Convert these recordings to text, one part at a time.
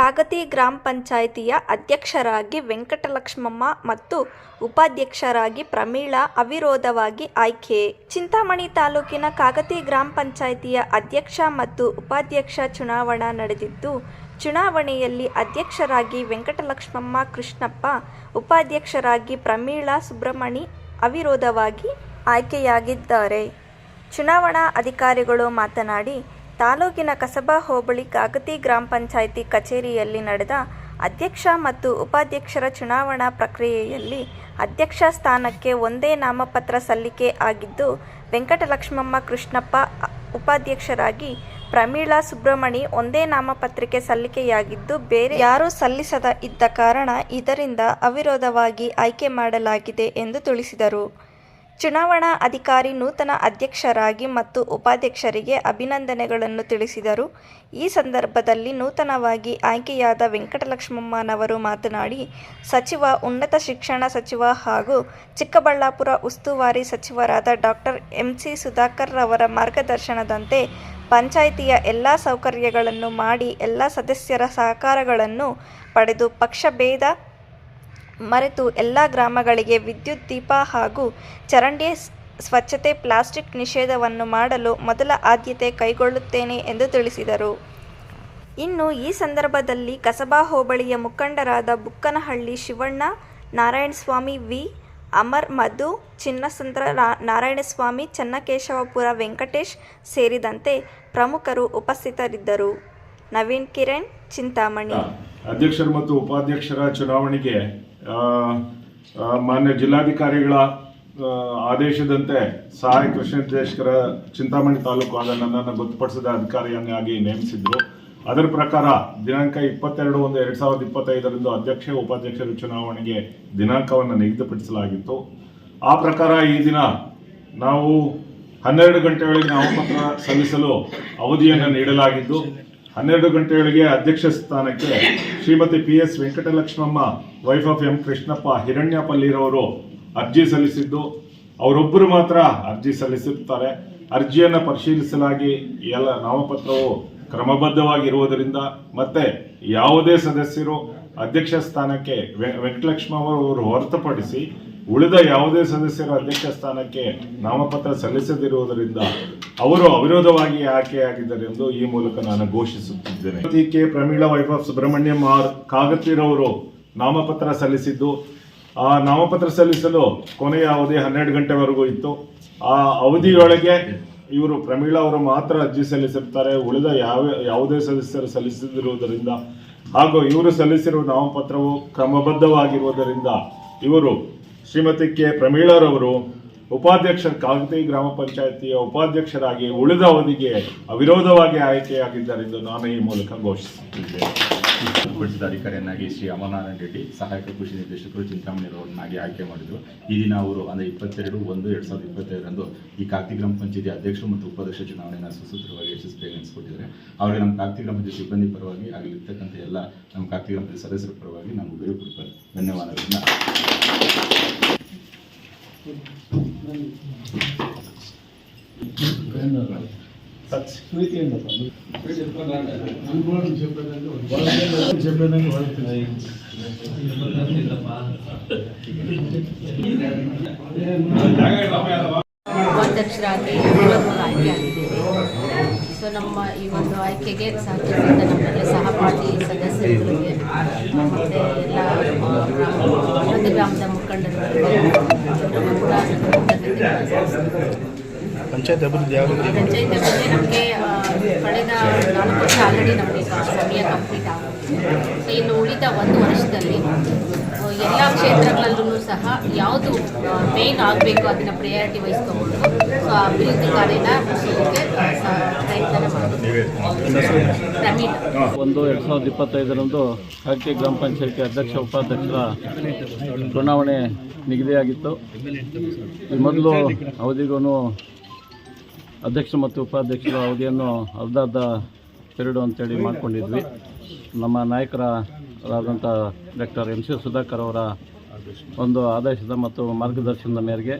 ಕಾಗತಿ ಗ್ರಾಮ ಪಂಚಾಯಿತಿಯ ಅಧ್ಯಕ್ಷರಾಗಿ ವೆಂಕಟಲಕ್ಷ್ಮಮ್ಮ ಮತ್ತು ಉಪಾಧ್ಯಕ್ಷರಾಗಿ ಪ್ರಮೀಳಾ ಅವಿರೋಧವಾಗಿ ಆಯ್ಕೆ. ಚಿಂತಾಮಣಿ ತಾಲೂಕಿನ ಕಾಗತಿ ಗ್ರಾಮ ಪಂಚಾಯಿತಿಯ ಅಧ್ಯಕ್ಷ ಮತ್ತು ಉಪಾಧ್ಯಕ್ಷ ಚುನಾವಣಾ ನಡೆದಿದ್ದು, ಚುನಾವಣೆಯಲ್ಲಿ ಅಧ್ಯಕ್ಷರಾಗಿ ವೆಂಕಟಲಕ್ಷ್ಮಮ್ಮ ಕೃಷ್ಣಪ್ಪ, ಉಪಾಧ್ಯಕ್ಷರಾಗಿ ಪ್ರಮೀಳಾ ಸುಬ್ರಹ್ಮಣಿ ಅವಿರೋಧವಾಗಿ ಆಯ್ಕೆಯಾಗಿದ್ದಾರೆ. ಚುನಾವಣಾ ಅಧಿಕಾರಿಗಳು ಮಾತನಾಡಿ ತಾಲೂಕಿನ ಕಸಬಾ ಹೋಬಳಿ ಕಾಗತಿ ಗ್ರಾಮ ಪಂಚಾಯಿತಿ ಕಚೇರಿಯಲ್ಲಿ ನಡೆದ ಅಧ್ಯಕ್ಷ ಮತ್ತು ಉಪಾಧ್ಯಕ್ಷರ ಚುನಾವಣಾ ಪ್ರಕ್ರಿಯೆಯಲ್ಲಿ ಅಧ್ಯಕ್ಷ ಸ್ಥಾನಕ್ಕೆ ಒಂದೇ ನಾಮಪತ್ರ ಸಲ್ಲಿಕೆ ಆಗಿದ್ದು, ವೆಂಕಟಲಕ್ಷ್ಮಮ್ಮ ಕೃಷ್ಣಪ್ಪ ಉಪಾಧ್ಯಕ್ಷರಾಗಿ ಪ್ರಮೀಳಾ ಸುಬ್ರಹ್ಮಣಿ ಒಂದೇ ನಾಮಪತ್ರಿಕೆ ಸಲ್ಲಿಕೆಯಾಗಿದ್ದು, ಬೇರೆ ಯಾರೂ ಸಲ್ಲಿಸದ ಇದ್ದ ಕಾರಣ ಇದರಿಂದ ಅವಿರೋಧವಾಗಿ ಆಯ್ಕೆ ಮಾಡಲಾಗಿದೆ ಎಂದು ತಿಳಿಸಿದರು. ಚುನಾವಣಾ ಅಧಿಕಾರಿ ನೂತನ ಅಧ್ಯಕ್ಷರಾಗಿ ಮತ್ತು ಉಪಾಧ್ಯಕ್ಷರಿಗೆ ಅಭಿನಂದನೆಗಳನ್ನು ತಿಳಿಸಿದರು. ಈ ಸಂದರ್ಭದಲ್ಲಿ ನೂತನವಾಗಿ ಆಯ್ಕೆಯಾದ ವೆಂಕಟಲಕ್ಷ್ಮಮ್ಮನವರು ಮಾತನಾಡಿ, ಸಚಿವ, ಉನ್ನತ ಶಿಕ್ಷಣ ಸಚಿವ ಹಾಗೂ ಚಿಕ್ಕಬಳ್ಳಾಪುರ ಉಸ್ತುವಾರಿ ಸಚಿವರಾದ ಡಾಕ್ಟರ್ ಎಂಸಿ ಸುಧಾಕರ್ ರವರ ಮಾರ್ಗದರ್ಶನದಂತೆ ಪಂಚಾಯಿತಿಯ ಎಲ್ಲ ಸೌಕರ್ಯಗಳನ್ನು ಮಾಡಿ ಎಲ್ಲ ಸದಸ್ಯರ ಸಹಕಾರಗಳನ್ನು ಪಡೆದು ಪಕ್ಷಭೇದ ಮರೆತು ಎಲ್ಲ ಗ್ರಾಮಗಳಿಗೆ ವಿದ್ಯುತ್ ದೀಪ ಹಾಗೂ ಚರಂಡಿ ಸ್ವಚ್ಛತೆ ಪ್ಲಾಸ್ಟಿಕ್ ನಿಷೇಧವನ್ನು ಮಾಡಲು ಮೊದಲ ಆದ್ಯತೆ ಕೈಗೊಳ್ಳುತ್ತೇನೆ ಎಂದು ತಿಳಿಸಿದರು. ಇನ್ನು ಈ ಸಂದರ್ಭದಲ್ಲಿ ಕಸಬಾ ಹೋಬಳಿಯ ಮುಖಂಡರಾದ ಬುಕ್ಕನಹಳ್ಳಿ ಶಿವಣ್ಣ, ನಾರಾಯಣಸ್ವಾಮಿ ವಿ, ಅಮರ್ ಮಧು, ಚಿನ್ನಸಂದ್ರ ನಾರಾಯಣಸ್ವಾಮಿ, ಚನ್ನಕೇಶವಪುರ ವೆಂಕಟೇಶ್ ಸೇರಿದಂತೆ ಪ್ರಮುಖರು ಉಪಸ್ಥಿತರಿದ್ದರು. ನವೀನ್ ಕಿರಣ್, ಚಿಂತಾಮಣಿ. ಅಧ್ಯಕ್ಷರು ಮತ್ತು ಉಪಾಧ್ಯಕ್ಷರ ಚುನಾವಣೆಗೆ ಮಾನ್ಯ ಜಿಲ್ಲಾಧಿಕಾರಿಗಳ ಆದೇಶದಂತೆ ಸಹಾಯ ಕೃಷಿ ನಿರ್ದೇಶಕರ ಚಿಂತಾಮಣಿ ತಾಲೂಕು ಆದ ನನ್ನನ್ನು ಗೊತ್ತುಪಡಿಸಿದ ಅಧಿಕಾರಿಯನ್ನಾಗಿ ನೇಮಿಸಿದ್ರು. ಅದರ ಪ್ರಕಾರ ದಿನಾಂಕ ಇಪ್ಪತ್ತೆರಡು ಒಂದು ಎರಡು ಸಾವಿರದ ಇಪ್ಪತ್ತೈದರಂದು ಅಧ್ಯಕ್ಷ, ಉಪಾಧ್ಯಕ್ಷರ ಚುನಾವಣೆಗೆ ದಿನಾಂಕವನ್ನು ನಿಗದಿಪಡಿಸಲಾಗಿತ್ತು. ಆ ಪ್ರಕಾರ ಈ ದಿನ ನಾವು ಹನ್ನೆರಡು ಗಂಟೆಗಳಿಗೆ ನಾಮಪತ್ರ ಸಲ್ಲಿಸಲು ಅವಧಿಯನ್ನು ನೀಡಲಾಗಿದ್ದು ಹನ್ನೆರಡು ಗಂಟೆಯೊಳಗೆ ಅಧ್ಯಕ್ಷ ಸ್ಥಾನಕ್ಕೆ Shrimati P S Venkatalakshmamma wife of M Krishnappa ಹಿರಣ್ಯಪಲ್ಲಿರವರು ಅರ್ಜಿ ಸಲ್ಲಿಸಿದ್ದು, ಅವರೊಬ್ಬರು ಮಾತ್ರ ಅರ್ಜಿ ಸಲ್ಲಿಸುತ್ತಾರೆ. ಅರ್ಜಿಯನ್ನು ಪರಿಶೀಲಿಸಲಾಗಿ ಎಲ್ಲ ನಾಮಪತ್ರವು ಕ್ರಮಬದ್ಧವಾಗಿರುವುದರಿಂದ ಮತ್ತೆ ಯಾವುದೇ ಸದಸ್ಯರು ಅಧ್ಯಕ್ಷ ಸ್ಥಾನಕ್ಕೆ ವೆಂಕಟಲಕ್ಷ್ಮ ಅವರು ಹೊರತುಪಡಿಸಿ ಉಳಿದ ಯಾವುದೇ ಸದಸ್ಯರು ಅಧ್ಯಕ್ಷ ಸ್ಥಾನಕ್ಕೆ ನಾಮಪತ್ರ ಸಲ್ಲಿಸದಿರುವುದರಿಂದ ಅವರು ಅವಿರೋಧವಾಗಿ ಆಯ್ಕೆಯಾಗಿದ್ದಾರೆ ಎಂದು ಈ ಮೂಲಕ ನಾನು ಘೋಷಿಸುತ್ತಿದ್ದೇನೆ. K Pramila wife of Subramanyam R ಕಾಗತಿರವರು ನಾಮಪತ್ರ ಸಲ್ಲಿಸಿದ್ದು, ಆ ನಾಮಪತ್ರ ಸಲ್ಲಿಸಲು ಕೊನೆಯ ಅವಧಿ ಹನ್ನೆರಡು ಗಂಟೆವರೆಗೂ ಇತ್ತು. ಆ ಅವಧಿಯೊಳಗೆ ಇವರು ಪ್ರಮೀಳಾ ಅವರು ಮಾತ್ರ ಅರ್ಜಿ ಸಲ್ಲಿಸಿರ್ತಾರೆ. ಉಳಿದ ಯಾವ, ಯಾವುದೇ ಸದಸ್ಯರು ಸಲ್ಲಿಸದಿರುವುದರಿಂದ ಹಾಗೂ ಇವರು ಸಲ್ಲಿಸಿರುವ ನಾಮಪತ್ರವು ಕ್ರಮಬದ್ಧವಾಗಿರುವುದರಿಂದ ಇವರು ಶ್ರೀಮತಿ ಕೆ. ಪ್ರಮೀಳರವರು ಉಪಾಧ್ಯಕ್ಷ ಕಾಗತಿ ಗ್ರಾಮ ಪಂಚಾಯಿತಿಯ ಉಪಾಧ್ಯಕ್ಷರಾಗಿ ಉಳಿದ ಅವಧಿಗೆ ಅವಿರೋಧವಾಗಿ ಆಯ್ಕೆಯಾಗಿದ್ದಾರೆಂದು ನಾನು ಈ ಮೂಲಕ ಘೋಷಿಸುತ್ತಿದ್ದೇನೆ. ಅಧಿಕಾರಿಯನ್ನಾಗಿ ಶ್ರೀ ಅಮರನಾರಾಯಣ ರೆಡ್ಡಿ, ಸಹಾಯಕ ಕೃಷಿ ನಿರ್ದೇಶಕರು ಚಿಂತಾಮಣಿ ಅವರನ್ನಾಗಿ ಆಯ್ಕೆ ಮಾಡಿದರು. ಈ ದಿನ ಅವರು ಅಂದರೆ ಇಪ್ಪತ್ತೆರಡು ಒಂದು ಎರಡು ಸಾವಿರದ ಇಪ್ಪತ್ತೈದರಂದು ಈ ಕಾರ್ತಿಕ್ ಗ್ರಾಮ ಪಂಚಾಯತಿ ಅಧ್ಯಕ್ಷರು ಮತ್ತು ಉಪಾಧ್ಯಕ್ಷ ಚುನಾವಣೆಯನ್ನು ಸುಸೂತ್ರವಾಗಿ ಯಶಸ್ವಿಯಾಗಿ ನಡೆಸಿಕೊಟ್ಟಿದ್ದಾರೆ. ಅವರಿಗೆ ನಮ್ಮ ಕಾರ್ತಿಕ್ ಗ್ರಾಮ ಪಂಚಾಯತ್ ಸಿಬ್ಬಂದಿ ಪರವಾಗಿ ಆಗಲಿರ್ತಕ್ಕಂಥ ಎಲ್ಲ ನಮ್ಮ ಕಾರ್ತಿಕ್ ಗ್ರಾಮ ಪಂಚಾಯತ್ ಸದಸ್ಯರ ಪರವಾಗಿ ನಾನು ಬೇರೆ ಧನ್ಯವಾದಗಳನ್ನು. ಉಪಾಧ್ಯಕ್ಷರಾಗಿ ಇವಾಗ ಆಯ್ಕೆ ಸೊ ನಮ್ಮ ಈ ಒಂದು ಆಯ್ಕೆಗೆ ಸಹಕರಿಸಿದ ನಮ್ಮೆಲ್ಲ ಸಹಪಾಠಿ ಸದಸ್ಯರುಗಳಿಗೆ ಮತ್ತು ಎಲ್ಲ ಒಂದು ಗ್ರಾಮದ ಮುಖಂಡರುಗಳಿಗೆ ಪಂಚಾಯತ್ ಅಭಿವೃದ್ಧಿ ಯಾವ ರೀತಿ ಪಂಚಾಯತ್ ನಮಗೆ ಕಳೆದ ನಾಲ್ಕು ವರ್ಷ ಆಲ್ರೆಡಿ ನಮಗೆ ಸಮಯ ಕಂಪ್ಲೀಟ್ ಆಗುತ್ತೆ. ಸೊ ಇನ್ನು ಉಳಿದ ಒಂದು ವರ್ಷದಲ್ಲಿ ಎಲ್ಲ ಕ್ಷೇತ್ರಗಳಲ್ಲೂ ಸಹ ಯಾವುದು ಮೇನ್ ಆಗಬೇಕು ಅದನ್ನು ಪ್ರಿಯಾರಿಟಿ ವಹಿಸ್ಕೊಂಡು ಸೊ ಅಭಿವೃದ್ಧಿ ಕಾರ್ಯನ ಮುಗಿಸೋದಕ್ಕೆ ಸ- ಪ್ರಯತ್ನ ಮಾಡ್ತೀವಿ. ಪ್ರಮೀಳ್. ಒಂದು ಎರಡು ಸಾವಿರದ ಇಪ್ಪತ್ತೈದರಂದು ಹರಕೆ ಗ್ರಾಮ ಪಂಚಾಯತಿ ಅಧ್ಯಕ್ಷ ಉಪಾಧ್ಯಕ್ಷರ ಚುನಾವಣೆ ನಿಗದಿಯಾಗಿತ್ತು. ಈ ಮೊದಲು ಅವಧಿಗೂ ಅಧ್ಯಕ್ಷ ಮತ್ತು ಉಪಾಧ್ಯಕ್ಷರ ಅವಧಿಯನ್ನು ಅರ್ಧ ಅರ್ಧ ಪೀರಿಯಡು ಅಂತೇಳಿ ಮಾಡಿಕೊಂಡಿದ್ವಿ. ನಮ್ಮ ನಾಯಕರಾದಂಥ ಡಾಕ್ಟರ್ ಎಂ ಸಿ ಸುಧಾಕರ್ ಅವರ ಒಂದು ಆದೇಶದ ಮತ್ತು ಮಾರ್ಗದರ್ಶನದ ಮೇರೆಗೆ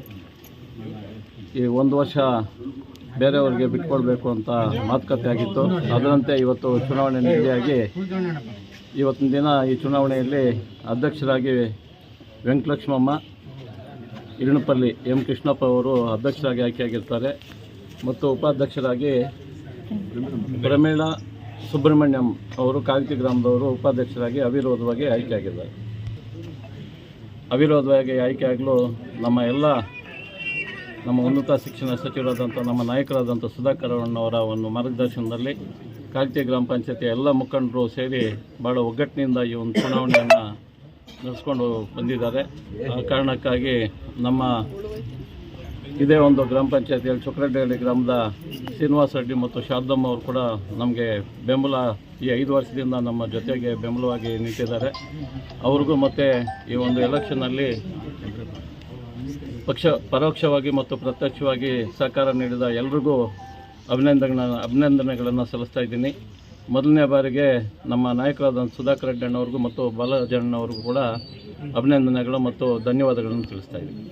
ಈ ಒಂದು ವರ್ಷ ಬೇರೆಯವರಿಗೆ ಬಿಟ್ಕೊಳ್ಬೇಕು ಅಂತ ಮಾತುಕತೆ ಆಗಿತ್ತು. ಅದರಂತೆ ಇವತ್ತು ಚುನಾವಣೆ ನಿಗದಿಯಾಗಿ ಇವತ್ತಿನ ದಿನ ಈ ಚುನಾವಣೆಯಲ್ಲಿ ಅಧ್ಯಕ್ಷರಾಗಿ ವೆಂಕಟಲಕ್ಷ್ಮಮ್ಮ, ಇರಣಪಲ್ಲಿ ಎಂ ಕೃಷ್ಣಪ್ಪ ಅವರು ಅಧ್ಯಕ್ಷರಾಗಿ ಆಯ್ಕೆಯಾಗಿರ್ತಾರೆ. ಮತ್ತು ಉಪಾಧ್ಯಕ್ಷರಾಗಿ ಪ್ರಮೀಳಾ ಸುಬ್ರಹ್ಮಣ್ಯಂ ಅವರು ಕಾಗತಿ ಗ್ರಾಮದವರು ಉಪಾಧ್ಯಕ್ಷರಾಗಿ ಅವಿರೋಧವಾಗಿ ಆಯ್ಕೆಯಾಗಿದ್ದಾರೆ. ಅವಿರೋಧವಾಗಿ ಆಯ್ಕೆಯಾಗಲು ನಮ್ಮ ಎಲ್ಲ ನಮ್ಮ ಉನ್ನತ ಶಿಕ್ಷಣ ಸಚಿವರಾದಂಥ ನಮ್ಮ ನಾಯಕರಾದಂಥ ಸುಧಾಕರ್ ಅವರ ಒಂದು ಮಾರ್ಗದರ್ಶನದಲ್ಲಿ ಕಾಗತಿ ಗ್ರಾಮ ಪಂಚಾಯತಿಯ ಎಲ್ಲ ಮುಖಂಡರು ಸೇರಿ ಭಾಳ ಒಗ್ಗಟ್ಟಿನಿಂದ ಈ ಒಂದು ಚುನಾವಣೆಯನ್ನು ನಡೆಸ್ಕೊಂಡು ಬಂದಿದ್ದಾರೆ. ಆ ಕಾರಣಕ್ಕಾಗಿ ನಮ್ಮ ಇದೇ ಒಂದು ಗ್ರಾಮ ಪಂಚಾಯತಿಯಲ್ಲಿ ಚುಕ್ರಡ್ಡಿಹಳ್ಳಿ ಗ್ರಾಮದ ಶ್ರೀನಿವಾಸ ರೆಡ್ಡಿ ಮತ್ತು ಶಾರದಮ್ಮ ಅವರು ಕೂಡ ನಮಗೆ ಬೆಂಬಲ ಈ ಐದು ವರ್ಷದಿಂದ ನಮ್ಮ ಜೊತೆಗೆ ಬೆಂಬಲವಾಗಿ ನಿಂತಿದ್ದಾರೆ. ಅವ್ರಿಗೂ ಮತ್ತು ಈ ಒಂದು ಎಲೆಕ್ಷನ್ನಲ್ಲಿ ಪಕ್ಷ ಪರೋಕ್ಷವಾಗಿ ಮತ್ತು ಪ್ರತ್ಯಕ್ಷವಾಗಿ ಸಹಕಾರ ನೀಡಿದ ಎಲ್ರಿಗೂ ಅಭಿನಂದನೆ ಅಭಿನಂದನೆಗಳನ್ನು ಸಲ್ಲಿಸ್ತಾ ಇದ್ದೀನಿ. ಮೊದಲನೇ ಬಾರಿಗೆ ನಮ್ಮ ನಾಯಕರಾದ ಸುಧಾಕರ್ ರೆಡ್ಡಿ ಅಣ್ಣವ್ರಿಗೂ ಮತ್ತು ಬಾಲಾಜಣ್ಣವ್ರಿಗೂ ಕೂಡ ಅಭಿನಂದನೆಗಳು ಮತ್ತು ಧನ್ಯವಾದಗಳನ್ನು ತಿಳಿಸ್ತಾ ಇದ್ದೀನಿ.